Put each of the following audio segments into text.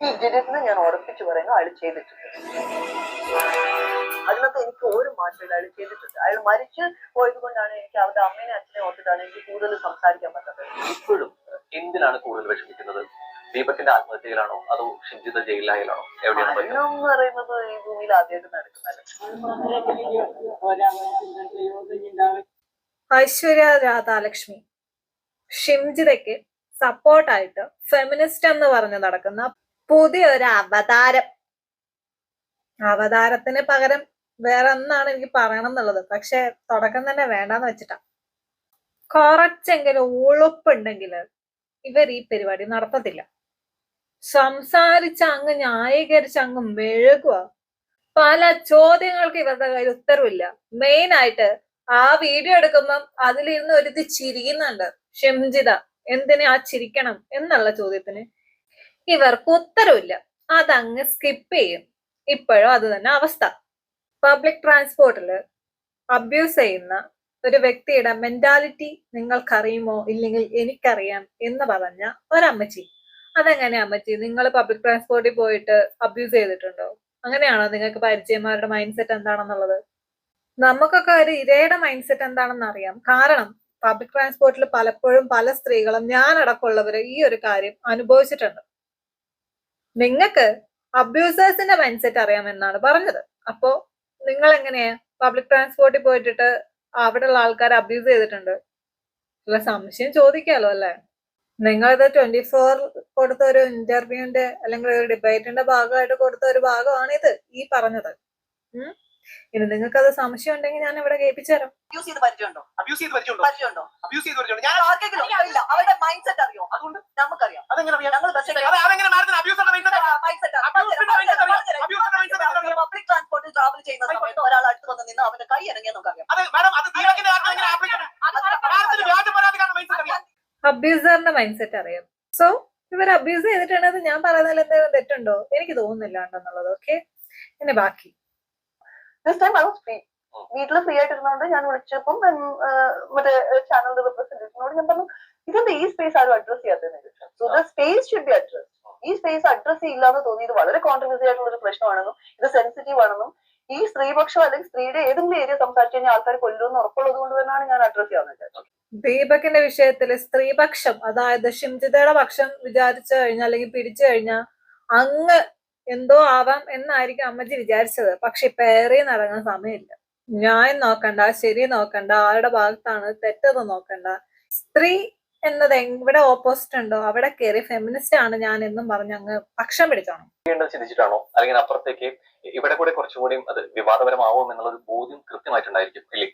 ജിഡിന് ഞാൻ ഉറപ്പിച്ചു പറയുന്നു അയാൾ ചെയ്തിട്ടുണ്ട്. അതിനകത്ത് എനിക്ക് ഒരു മാറ്റമില്ല അയാൾ ചെയ്തിട്ടുണ്ട്. അയാൾ മരിച്ചു പോയത് കൊണ്ടാണ് എനിക്ക് അവരുടെ അമ്മേനെ അച്ഛനെ ഓർത്തിട്ടാണ് എനിക്ക് കൂടുതൽ സംസാരിക്കാൻ പറ്റാത്തത്. ഇപ്പോഴും എന്തിനാണ് കൂടുതൽ വിഷമിക്കുന്നത്? ദീപത്തിന്റെ ആത്മഹത്യയിലാണോ? അതോ ഷിഞ്ചിത ജയിലായാലാണോ എവിടെയാണ് എന്ന് പറയുന്നത് ഈ ഭൂമിയിൽ ആദ്യമായിട്ട് നടക്കുന്നത്. ഐശ്വര്യ രാധാലക്ഷ്മി. ഷിംജിതയ്ക്ക് സപ്പോർട്ടായിട്ട് ഫെമിനിസ്റ്റ് എന്ന് പറഞ്ഞ് നടക്കുന്ന പുതിയൊരു അവതാരം അവതാരത്തിന് പകരം വേറെ ഒന്നാണ് എനിക്ക് പറയണം എന്നുള്ളത് പക്ഷെ തുടക്കം തന്നെ വേണ്ടാന്ന് വെച്ചിട്ടാ. കുറച്ചെങ്കിലും ഉളുപ്പുണ്ടെങ്കിൽ ഇവർ ഈ പരിപാടി നടത്തത്തില്ല. സംസാരിച്ച് അങ്ങ് ന്യായീകരിച്ച് അങ്ങ് മെഴുകുക പല ചോദ്യങ്ങൾക്ക് ഇവരുടെ കയ്യിൽ ഉത്തരവില്ല. മെയിൻ ആയിട്ട് ആ വീഡിയോ എടുക്കുമ്പം അതിലിരുന്ന് ഒരുത്തി ചിരിക്കുന്നുണ്ട്. ഷംജിത എന്തിനെ ആ ചിരിക്കണം എന്നുള്ള ചോദ്യത്തിന് ഇവർക്ക് ഉത്തരവില്ല. അതങ്ങ് സ്കിപ്പ് ചെയ്യും. ഇപ്പോഴും അത് തന്നെ അവസ്ഥ. പബ്ലിക് ട്രാൻസ്പോർട്ടിൽ അബ്യൂസ് ചെയ്യുന്ന ഒരു വ്യക്തിയുടെ മെന്റാലിറ്റി നിങ്ങൾക്കറിയുമോ? ഇല്ലെങ്കിൽ എനിക്കറിയാം എന്ന് പറഞ്ഞ ഒരമ്മച്ചി. അതെങ്ങനെ അമ്മച്ചി? നിങ്ങൾ പബ്ലിക് ട്രാൻസ്പോർട്ടിൽ പോയിട്ട് അബ്യൂസ് ചെയ്തിട്ടുണ്ടോ? അങ്ങനെയാണോ നിങ്ങൾക്ക് പരിചയന്മാരുടെ മൈൻഡ് സെറ്റ് എന്താണെന്നുള്ളത്? നമുക്കൊക്കെ ഒരു ഇരയുടെ മൈൻഡ് സെറ്റ് എന്താണെന്ന് അറിയാം. കാരണം പബ്ലിക് ട്രാൻസ്പോർട്ടിൽ പലപ്പോഴും പല സ്ത്രീകളും ഞാൻ അടക്കമുള്ളവര് ഈ ഒരു കാര്യം അനുഭവിച്ചിട്ടുണ്ട്. നിങ്ങൾക്ക് അബ്യൂസേഴ്സിന്റെ മൈൻഡ് സെറ്റ് അറിയാമെന്നാണ് പറഞ്ഞത്. അപ്പോ നിങ്ങൾ എങ്ങനെയാ പബ്ലിക് ട്രാൻസ്പോർട്ടിൽ പോയിട്ടിട്ട് അവിടെയുള്ള ആൾക്കാരെ അബ്യൂസ് ചെയ്തിട്ടുണ്ട്? ഉള്ള സംശയം ചോദിക്കാലോ അല്ലെ? നിങ്ങളത് ട്വന്റി ഫോർ കൊടുത്ത ഒരു ഇന്റർവ്യൂവിന്റെ അല്ലെങ്കിൽ ഒരു ഡിബേറ്റിന്റെ ഭാഗമായിട്ട് കൊടുത്ത ഒരു ഭാഗമാണ് ഇത് ഈ പറഞ്ഞത്. ഉം? ഇനി നിങ്ങൾക്ക് അത് സംശയം ഉണ്ടെങ്കിൽ ഞാൻ ഇവിടെ കേൾപ്പിച്ചു തരാം അബ്യൂസ് ചെയ്ത് പരിചയമുണ്ടോ? അബ്യൂസ് ചെയ്ത് പരിചയമുണ്ടോ? പരിചയമുണ്ടോ? അബ്യൂസ് ചെയ്ത് പരിചയമുണ്ടോ? ഞാൻ ആർക്കെങ്കിലും അറിയില്ല. അവരുടെ മൈൻഡ് സെറ്റ് അറിയോ? അതുകൊണ്ട് നമുക്കറിയാം. അതെങ്ങനെ അറിയാം? ഞങ്ങൾ പക്ഷേ അത് അതെങ്ങനെ മാഡത്തിന് അബ്യൂസ് മൈൻഡ് പബ്ലിക് ട്രാൻസ്പോർട്ടിൽ ട്രാവൽ ചെയ്യുന്ന സമയത്ത് ഒരാൾ അടുത്ത് വന്ന് നിന്ന് അവന്റെ കൈ നമുക്കറിയാം. അബ്യൂസറിന്റെ മൈൻഡ് സെറ്റ് അറിയാം. സോ ഇവർ അബ്യൂസ് ചെയ്തിട്ടുണ്ടെന്ന് ഞാൻ പറയുന്നതിൽ എന്തെങ്കിലും തെറ്റുണ്ടോ? എനിക്ക് തോന്നുന്നില്ല ഉണ്ടെന്നുള്ളത് ഓക്കെ പിന്നെ ബാക്കി. This time I was free വീട്ടിൽ ഫ്രീ ആയിട്ടിരുന്നോണ്ട് ഞാൻ വിളിച്ചപ്പം മറ്റേ ചാനൽ റിപ്രസെന്റേറ്റീവിനോട് ഞാൻ പറഞ്ഞു ഇതെന്താ ഈ സ്പേസ് ആരും address ചെയ്യാത്തതെന്ന് so the space should be address ഈ സ്പേസ് അഡ്രസ് ചെയ്യില്ല എന്ന് തോന്നി. ഇത് വളരെ കോൺട്രവേഴ്സി ആയിട്ടുള്ള ഒരു പ്രശ്നമാണെന്നും ഇത് സെൻസിറ്റീവ് ആണെന്നും ഈ സ്ത്രീപക്ഷം അല്ലെങ്കിൽ സ്ത്രീയുടെ ഏതെങ്കിലും ഏരിയ സംസാരിച്ചു കഴിഞ്ഞാൽ ആൾക്കാർ കൊല്ലുമെന്ന് ഉറപ്പുള്ളത് കൊണ്ട് തന്നെയാണ് ഞാൻ അഡ്രസ് ചെയ്യാന്ന് ദീപകിന്റെ വിഷയത്തിൽ സ്ത്രീപക്ഷം അതായത് ഷിംജിതയുടെ പക്ഷം വിചാരിച്ചു കഴിഞ്ഞാൽ അല്ലെങ്കിൽ പിടിച്ചു കഴിഞ്ഞാൽ അങ്ങ് എന്തോ ആവാം എന്നായിരിക്കും അമ്മജി വിചാരിച്ചത്. പക്ഷെ ഏറെ നടങ്ങാൻ സമയമില്ല. ന്യായം നോക്കണ്ട ശരി നോക്കണ്ട ആരുടെ ഭാഗത്താണ് തെറ്റത് നോക്കണ്ട. സ്ത്രീ എന്നത് എവിടെ ഓപ്പോസിറ്റ് ഉണ്ടോ? അവിടെ കയറി ഫെമിനിസ്റ്റ് ആണ് ഞാൻ എന്നും പറഞ്ഞ് അങ്ങ് പക്ഷം പിടിച്ചാണോ ചെയ്യേണ്ടത് ചിന്തിച്ചിട്ടാണോ? അല്ലെങ്കിൽ അപ്പുറത്തേക്ക് ഇവിടെ കൂടെ കുറച്ചുകൂടി അത് വിവാദപരമാവും ഒരു ബോധ്യം കൃത്യമായിട്ടുണ്ടായിരിക്കും ഇല്ലേ?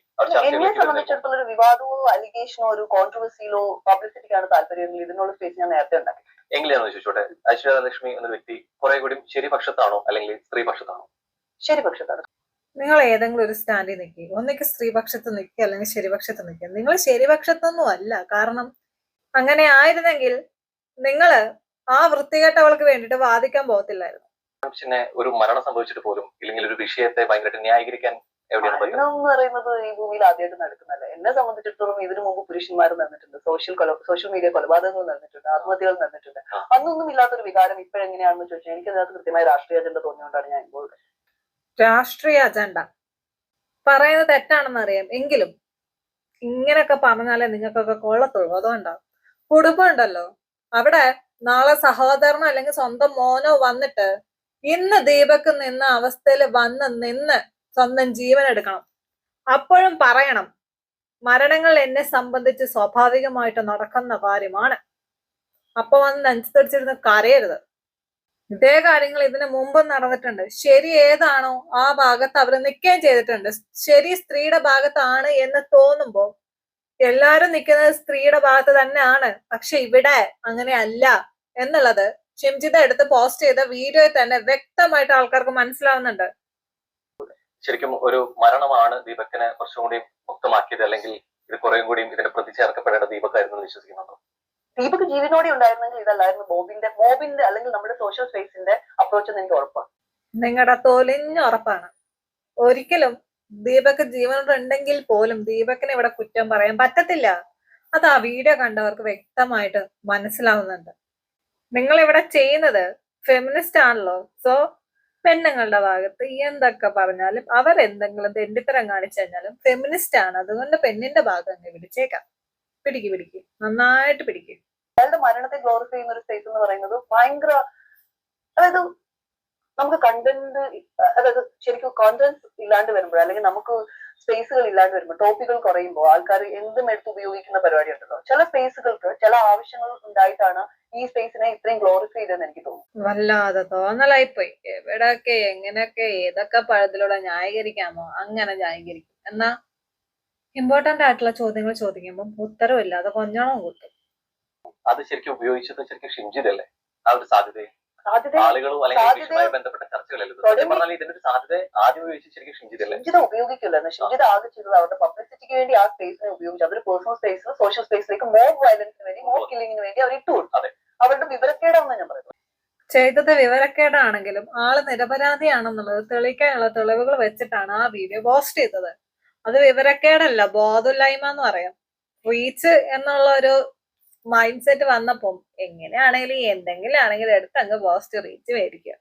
എന്നെ സംബന്ധിച്ചിടത്തോളം ഒരു വിവാദമോ അലിഗേഷനോ ഒരു കോൺട്രവേഴ്സിയിലോ പബ്ലിസിറ്റിക്കാണ് താല്പര്യമെങ്കിൽ ഇതിനുള്ള സ്പേസ് ഞാൻ നേരത്തെ ഉണ്ടാക്കി. എങ്ങനെയാണെന്ന് ചോദിച്ചോട്ടെ? ഐശ്വര്യ ലക്ഷ്മി എന്ന വ്യക്തി കുറെ കൂടി ശരി പക്ഷത്താണോ അല്ലെങ്കിൽ സ്ത്രീ പക്ഷത്താണോ ശരി പക്ഷത്താണ് നിങ്ങൾ ഏതെങ്കിലും ഒരു സ്റ്റാൻഡിൽ നിൽക്കുക ഒന്നിക്ക് സ്ത്രീപക്ഷത്ത് നിൽക്കുക അല്ലെങ്കിൽ ശരിപക്ഷത്ത് നിൽക്കുക നിങ്ങൾ ശരിപക്ഷത്തൊന്നും അല്ല. കാരണം അങ്ങനെ ആയിരുന്നെങ്കിൽ നിങ്ങൾ ആ വൃത്തികെട്ടവൾക്ക് വേണ്ടിട്ട് വാദിക്കാൻ പോകത്തില്ലായിരുന്നു. മനുഷ്യനെ ഒരു മരണം സംഭവിച്ചിട്ട് പോലും ഇല്ലെങ്കിൽ ഒരു വിഷയത്തെ ഭയങ്കരമായിട്ട് ന്യായീകരിക്കാൻ എവിടെയാണ് പറ്റുന്നത് മരണം എന്ന് പറയുന്നത് ഈ ഭൂമിയിൽ ആദ്യമായിട്ട് നടക്കുന്നതല്ല? എന്നെ സംബന്ധിച്ചിടത്തോളം ഇതിനു മുമ്പ് പുരുഷന്മാർ നടന്നിട്ടുണ്ട്. സോഷ്യൽ കൊല സോഷ്യൽ മീഡിയ കൊലപാതകങ്ങൾ നടന്നിട്ടുണ്ട്. ആത്മഹത്യകൾ നടന്നിട്ടുണ്ട്. അന്നൊന്നും ഇല്ലാത്തൊരു വികാരം ഇപ്പോഴെങ്ങനെയാണെന്ന് ചോദിച്ചാൽ എനിക്ക് അതിനകത്ത് കൃത്യമായ രാഷ്ട്രീയ അജണ്ട തോന്നിയോണ്ടാണ് ഞാൻ ഇപ്പോൾ രാഷ്ട്രീയ അജണ്ട പറയുന്നത് തെറ്റാണെന്ന് അറിയാം എങ്കിലും ഇങ്ങനൊക്കെ പറഞ്ഞാലേ നിങ്ങൾക്കൊക്കെ കൊള്ളത്തുള്ളൂ. അതുകൊണ്ടാ. കുടുംബം ഉണ്ടല്ലോ അവിടെ നാളെ സഹോദരനോ അല്ലെങ്കിൽ സ്വന്തം മോനോ വന്നിട്ട് ഇന്ന് ദീപക്ക് നിന്ന അവസ്ഥയിൽ വന്ന് നിന്ന് സ്വന്തം ജീവൻ എടുക്കണം. അപ്പോഴും പറയണം മരണങ്ങൾ എന്നെ സംബന്ധിച്ച് സ്വാഭാവികമായിട്ട് നടക്കുന്ന കാര്യമാണ്. അപ്പൊ വന്ന് നെഞ്ചത്തടിച്ചിരുന്ന് കരയരുത്. ഇതേ കാര്യങ്ങൾ ഇതിനു മുമ്പും നടന്നിട്ടുണ്ട്. ശരി ഏതാണോ ആ ഭാഗത്ത് അവർ നിൽക്കുകയും ചെയ്തിട്ടുണ്ട്. ശരി സ്ത്രീയുടെ ഭാഗത്താണ് എന്ന് തോന്നുമ്പോ എല്ലാരും നിൽക്കുന്നത് സ്ത്രീയുടെ ഭാഗത്ത് തന്നെയാണ്. പക്ഷെ ഇവിടെ അങ്ങനെ അല്ല എന്നുള്ളത് ഷിംജിത എടുത്ത് പോസ്റ്റ് ചെയ്ത വീഡിയോയിൽ തന്നെ വ്യക്തമായിട്ട് ആൾക്കാർക്ക് മനസ്സിലാവുന്നുണ്ട്. ശരിക്കും ഒരു മരണമാണ് ദീപക്കിനെ കുറച്ചും കൂടി മുക്തമാക്കിയത് അല്ലെങ്കിൽ ഇത് കുറേയും കൂടി ഇതിന്റെ പ്രതി ചേർക്കപ്പെടേണ്ട ദീപക്കായിരുന്നു എന്ന് വിശ്വസിക്കുന്നുണ്ടോ? ദീപക് ജീവനോടെ ഉണ്ടായിരുന്നെങ്കിൽ ഇതല്ലായിരുന്നു. ബോബിന്റെ ബോബിന്റെ അല്ലെങ്കിൽ നമ്മുടെ സോഷ്യൽ സ്പേസിന്റെ അപ്രോച്ച് എന്ന് എനിക്ക് ഉറപ്പാണ്. നിങ്ങളുടെ തൊലിഞ്ഞ ഉറപ്പാണ്. ഒരിക്കലും ദീപക് ജീവനോടുണ്ടെങ്കിൽ പോലും ദീപക്കിനെ ഇവിടെ കുറ്റം പറയാൻ പറ്റത്തില്ല. അത് ആ വീഡിയോ കണ്ടവർക്ക് വ്യക്തമായിട്ട് മനസ്സിലാവുന്നുണ്ട്. നിങ്ങൾ ഇവിടെ ചെയ്യുന്നത് ഫെമിനിസ്റ്റ് ആണല്ലോ. സോ പെണ്ണുങ്ങളുടെ ഭാഗത്ത് എന്തൊക്കെ പറഞ്ഞാലും അവർ എന്തെങ്കിലും തെണ്ടിത്തരം കാണിച്ചു കഴിഞ്ഞാലും ഫെമിനിസ്റ്റ് ആണ്. അതുകൊണ്ട് പെണ്ണിന്റെ ഭാഗം തന്നെ പിടിച്ചേക്കാം. പിടിക്ക് പിടിക്ക്. നന്നായിട്ട് പിടിക്ക്. അയാളുടെ മരണത്തെ ഗ്ലോറിഫൈ ചെയ്യുന്ന ഒരു സ്റ്റേറ്റ് എന്ന് പറയുന്നത് ഭയങ്കര അതായത് നമുക്ക് കണ്ടന്റ് അതായത് ശരിക്കും കോണ്ടന്റ് ഇല്ലാണ്ട് വരുമ്പോൾ അല്ലെങ്കിൽ നമുക്ക് സ്പേസുകൾ ഇല്ലാണ്ട് വരുമ്പോൾ ടോപ്പിക്കുകൾ കുറയുമ്പോൾ ആൾക്കാർ എന്തും എടുത്ത് ഉപയോഗിക്കുന്ന പരിപാടി ഉണ്ടല്ലോ. ചില സ്പേസുകൾക്ക് ചില ആവശ്യങ്ങൾ ഉണ്ടായിട്ടാണ് ഈ സ്പേസിനെ ഇത്രയും ഗ്ലോറിഫൈ ചെയ്തതെന്ന് എനിക്ക് തോന്നുന്നു. വല്ലാതെ തോന്നലായിപ്പോയി. എവിടെയൊക്കെ എങ്ങനെയൊക്കെ ഏതൊക്കെ പഴത്തിലൂടെ ന്യായീകരിക്കാമോ അങ്ങനെ ന്യായീകരിക്കും. എന്നാ ഇമ്പോർട്ടന്റ് ആയിട്ടുള്ള ചോദ്യങ്ങൾ ചോദിക്കുമ്പോൾ ഉത്തരവില്ലാതെ കൊഞ്ഞണം കൂട്ടും. അത് ശരിക്കും ഉപയോഗിച്ചത് ശരിക്കും ഷിംജിതല്ലേ ആ ഒരു സാധ്യത സാധ്യത ആളുകളും അല്ലെങ്കിൽ സാധ്യത- ബന്ധപ്പെട്ട പറഞ്ഞാൽ ഇതിന്റെ സാധ്യത ആദ്യം ശരിക്കും ഷിംജിത ഉപയോഗിക്കില്ല. ഷിഞ്ചിത ആകെ ചെയ്തത് അവരുടെ പബ്ലിസിറ്റിക്ക് വേണ്ടി ആ സ്പേസിനെ ഉപയോഗിച്ചു അവർ പേഴ്സണൽ സ്പേസ് സോഷ്യൽ സ്പേസിലേക്ക് മോർ വയലൻസിന് വേണ്ടി മോർ കില്ലിങ്ങിന് വേണ്ടി അവർ ഇട്ടു കൊടുത്തു. അതെ. അവരുടെ വിവരക്കേടാണെന്ന് ഞാൻ പറയുന്നത്. ചെയ്തത് വിവരക്കേടാണെങ്കിലും ആൾ നിരപരാധിയാണെന്നുള്ളത് തെളിയിക്കാനുള്ള തെളിവുകൾ വെച്ചിട്ടാണ് ആ വീഡിയോ പോസ്റ്റ് ചെയ്തത്. അത് വിവരക്കേടല്ല ബോധമില്ലായ്മ എന്ന് പറയാം. റീച്ച് എന്നുള്ള ഒരു മൈൻഡ് സെറ്റ് വന്നപ്പം എങ്ങനെയാണെങ്കിലും എന്തെങ്കിലും ആണെങ്കിലും എടുത്ത് അങ്ങ് പോസ്റ്റ് റീച്ച് മേടിക്കുക.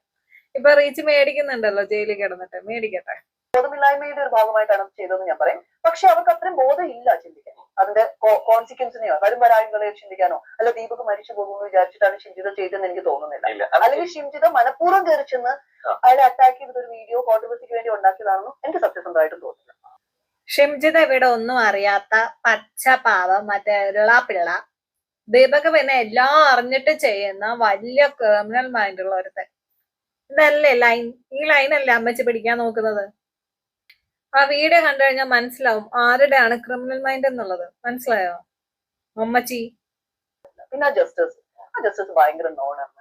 ഇപ്പൊ റീച്ച് മേടിക്കുന്നുണ്ടല്ലോ ജയിലിൽ കിടന്നിട്ട് മേടിക്കട്ടെ? ബോധമില്ലായ്മയുടെ ഒരു ഭാഗമായിട്ടാണ് ചെയ്തതെന്ന് ഞാൻ പറയും. പക്ഷെ അവർക്ക് അത്രയും ബോധം ഇല്ല ചിന്തിക്കാൻ. അതിന്റെ കോൺസിക്വൻസിനെയോ വരും വരായ്മകളെ ചിന്തിക്കാനോ അല്ല ദീപക് മരിച്ചു പോകുമെന്ന് വിചാരിച്ചിട്ടാണ് ഷിംജിത ചെയ്തതെന്ന് എനിക്ക് തോന്നുന്നില്ല. അല്ലെങ്കിൽ ഷിംജിത മനഃപൂർവം കയറി ചെന്ന് അയാളെ അറ്റാക്ക് ചെയ്തൊരു ഒരു വീഡിയോ കോൺട്രവേഴ്സിക്ക് വേണ്ടി ഉണ്ടാക്കിയതാണെന്നും എനിക്ക് സത്യസന്ധമായിട്ടും തോന്നുന്നില്ല. ഷിംജിത ഇവിടെ ഒന്നും അറിയാത്ത പച്ച പാവം മറ്റേ പിള്ള ദീപക് പിന്നെ എല്ലാം അറിഞ്ഞിട്ട് ചെയ്യുന്ന വലിയ ക്രിമിനൽ മൈൻഡ് ഉള്ള ഒരുത്തൻ ഇതല്ലേ ലൈൻ ഈ ലൈൻ ലൈനല്ലേ അമ്മച്ചി പിടിക്കാൻ നോക്കുന്നത്? ആ വീഡിയോ കണ്ടു കഴിഞ്ഞാൽ മനസ്സിലാവും ആരുടെയാണ് ക്രിമിനൽ മൈൻഡ് എന്നുള്ളത്. മനസ്സിലായോ? അമ്മച്ചി. പിന്നെ ജസ്റ്റിസ് ആ ജസ്റ്റിസ് ഭയങ്കര നോൺ ആണ്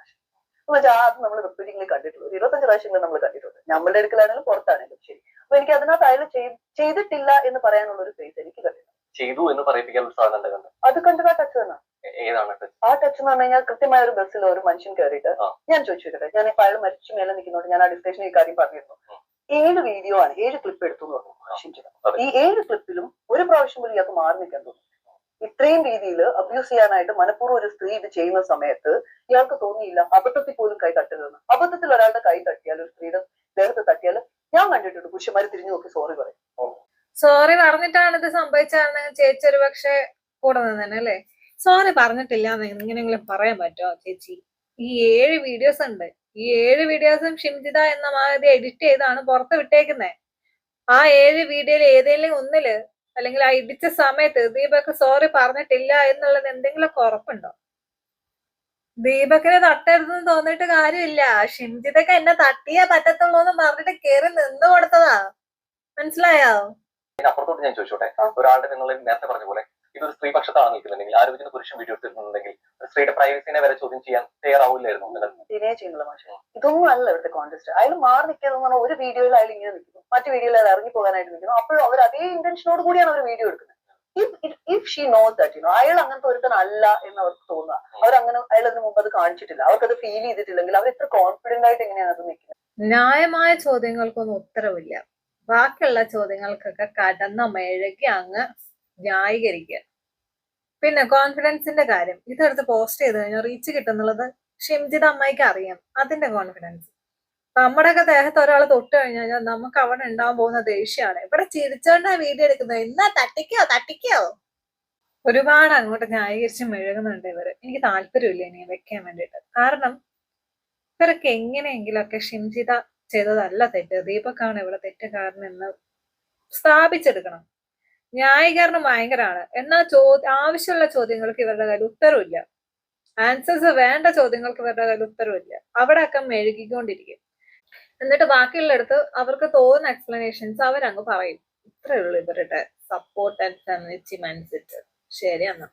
എന്ന് അത് നമ്മൾ റിപ്പീറ്റിംഗ്ലി കണ്ടിട്ടുള്ളൂ ഇരുപത്തഞ്ച് പ്രാവശ്യങ്ങൾ നമ്മൾ കണ്ടിട്ടുണ്ട്. നമ്മളുടെ അടുക്കലാണെങ്കിലും പുറത്താണെങ്കിലും ശരി. അപ്പൊ എനിക്ക് അതിനകത്ത് അയാൾ ചെയ്തിട്ടില്ല എന്ന് പറയാനുള്ള ഒരു ഫേസ് എനിക്ക് കണ്ടിട്ടുണ്ട്. ചെയ്തു എന്ന് പറയിപ്പിക്കാൻ ഒരു സാധനം എന്താ കണ്ടത് അത് കണ്ടത് ആ ടച്ച് തന്നെ ഏ- ഏതാണ് എന്ന് പറഞ്ഞു കഴിഞ്ഞാൽ കൃത്യമായ ഒരു ബസ്സിൽ ഒരു മനുഷ്യൻ കയറിയിട്ട് ഞാൻ ചോദിച്ചു വരട്ടെ. ഞാൻ ഇപ്പൊ അയാൾ മരിച്ചു മേലെ നിൽക്കുന്നോണ്ട് ഞാൻ ആ ഡിസ്കഷനിൽ ഈ കാര്യം പറഞ്ഞിരുന്നു. ഏഴ് വീഡിയോ ആണ് ഏഴ് ക്ലിപ്പ് എടുത്തു എന്ന് പറഞ്ഞു. ഈ ഏഴ് ക്ലിപ്പിലും ഒരു പ്രാവശ്യം പോലും ഇയാൾക്ക് മാറി നിൽക്കാൻ തോന്നി ഇത്രയും രീതിയിൽ അബ്യൂസ് ചെയ്യാനായിട്ട് മനഃപൂർവം ഒരു സ്ത്രീ ഇത് ചെയ്യുന്ന സമയത്ത് ഇയാൾക്ക് തോന്നിയില്ല അബദ്ധത്തിൽ പോലും കൈ തട്ടരുതെന്ന്. അബദ്ധത്തിൽ ഒരാളുടെ കൈ തട്ടിയാൽ ഒരു സ്ത്രീയുടെ ദേഹത്ത് തട്ടിയാൽ ഞാൻ കണ്ടിട്ടുണ്ട്. പുരുഷന്മാര് തിരിഞ്ഞു നോക്കി സോറി പറയും. സോറി പറഞ്ഞിട്ടാണ് ഇത് സംഭവിച്ചാണ് ചേച്ചി ഒരു പക്ഷെ കൂടെ നിന്നെ അല്ലേ? സോറി പറഞ്ഞിട്ടില്ല എങ്ങനെയെങ്കിലും പറയാൻ പറ്റുമോ ചേച്ചി? ഈ ഏഴ് വീഡിയോസ് ഉണ്ട്. ഈ ഏഴ് വീഡിയോസും ഷിംജിത എന്ന മാതിരി എഡിറ്റ് ചെയ്താണ് പുറത്ത് വിട്ടേക്കുന്നത് ആ ഏഴ് വീഡിയോയിൽ ഏതെങ്കിലും ഒന്നിൽ അല്ലെങ്കിൽ ആ ഇടിച്ച സമയത്ത് ദീപക് സോറി പറഞ്ഞിട്ടില്ല എന്നുള്ളത് എന്തെങ്കിലും ഉറപ്പുണ്ടോ? ദീപകിനെ തട്ടരുതെന്ന് തോന്നിയിട്ട് കാര്യമില്ല. ഷിംജിതൊക്കെ എന്നെ തട്ടിയേ പറ്റത്തുള്ളൂ എന്ന് പറഞ്ഞിട്ട് കേറി നിന്ന് കൊടുത്തതാ. മനസ്സിലായോ? അപ്പുറത്തോട്ട് ഞാൻ ചോദിച്ചോട്ടെ? ഒരാളുടെ നിങ്ങൾ നേരത്തെ പറഞ്ഞ പോലെ ഇതൊരു സ്ത്രീ പക്ഷത്താണ് നിൽക്കുന്നുണ്ടെങ്കിൽ ആരോഗ്യത്തിന് പുരുഷൻ വീഡിയോ എടുത്തിട്ടുണ്ടെങ്കിൽ സ്ത്രീയുടെ പ്രൈവസിനെ വരെ ചോദ്യം ചെയ്യാൻ തയ്യാറാവില്ലായിരുന്നു ചെയ്യുന്നുള്ള മാഷ. ഇതൊന്നും അല്ല ഇവിടുത്തെ കോൺടെസ്റ്റ് അയാൾ മാറി നിൽക്കുന്നത് പറഞ്ഞാൽ ഒരു വീഡിയോയിൽ അയാൾ ഇങ്ങനെ നിൽക്കുന്നു. മറ്റു വീഡിയോയിൽ അയാൾ ഇറങ്ങി പോകാനായിട്ട് നിൽക്കുന്നു. അപ്പോഴും അവർ അതേ ഇന്റൻഷനോട് കൂടിയാണ് അവർ വീഡിയോ എടുക്കുന്നത്. If she knows that you know അയാൾ അങ്ങനത്തെ ഒരുത്തൻ അല്ല എന്ന് അവർക്ക് തോന്നുക. അവർ അങ്ങനെ അയാൾ അതിന് മുമ്പ് അത് കാണിച്ചിട്ടില്ല. അവർക്ക് അത് ഫീൽ ചെയ്തിട്ടില്ലെങ്കിൽ അവർ എത്ര കോൺഫിഡന്റ് ആയിട്ട് എങ്ങനെയാണ് അത് നിൽക്കുന്നത്? ന്യായമായ ചോദ്യങ്ങൾക്കൊന്നും ഉത്തരവില്ല. ബാക്കിയുള്ള ചോദ്യങ്ങൾക്കൊക്കെ കടന്ന മെഴുകി അങ്ങ് ന്യായീകരിക്കുക. പിന്നെ കോൺഫിഡൻസിന്റെ കാര്യം. ഇതെടുത്ത് പോസ്റ്റ് ചെയ്ത് കഴിഞ്ഞാൽ റീച്ച് കിട്ടുന്നുള്ളത് ഷിംജിത് അമ്മയ്ക്ക് അറിയാം. അതിന്റെ കോൺഫിഡൻസ് നമ്മുടെയൊക്കെ ദേഹത്ത് ഒരാൾ തൊട്ട് കഴിഞ്ഞു കഴിഞ്ഞാൽ നമുക്ക് അവിടെ ഉണ്ടാവാൻ പോകുന്ന ദേഷ്യമാണ്. ഇവിടെ ചിരിച്ചോണ്ടാ വീഡിയോ എടുക്കുന്നത്. എന്നാ തട്ടിക്കോ തട്ടിക്കോ? ഒരുപാട് അങ്ങോട്ട് ന്യായീകരിച്ച് മെഴുകുന്നുണ്ട് ഇവർ. എനിക്ക് താല്പര്യമില്ല ഇനി വെക്കാൻ വേണ്ടിയിട്ട്. കാരണം ഇവരൊക്കെ എങ്ങനെയെങ്കിലൊക്കെ ഷിംജിത ചെയ്തതല്ല തെറ്റ്. ദീപക്കാണ് ഇവിടെ കാരണം എന്ന് സ്ഥാപിച്ചെടുക്കണം. ന്യായീകരണം ഭയങ്കരമാണ് എന്നാൽ ചോ ആവശ്യമുള്ള ചോദ്യങ്ങൾക്ക് ഇവരുടെ കയ്യിൽ ഉത്തരവില്ല. ആൻസേഴ്സ് വേണ്ട ചോദ്യങ്ങൾക്ക് ഇവരുടെ കയ്യിൽ ഉത്തരവില്ല. അവിടെയൊക്കെ മെഴുകിക്കൊണ്ടിരിക്കും. എന്നിട്ട് ബാക്കിയുള്ളിടത്ത് അവർക്ക് തോന്നുന്ന എക്സ്പ്ലനേഷൻസ് അവരങ്ങ് പറയും. ഇത്രയേ ഉള്ളൂ ഇവരുടെ സപ്പോർട്ട് ആൻഡ് ഫെമിനിറ്റി മനസ്സിട്ട് ശരി എന്നാ.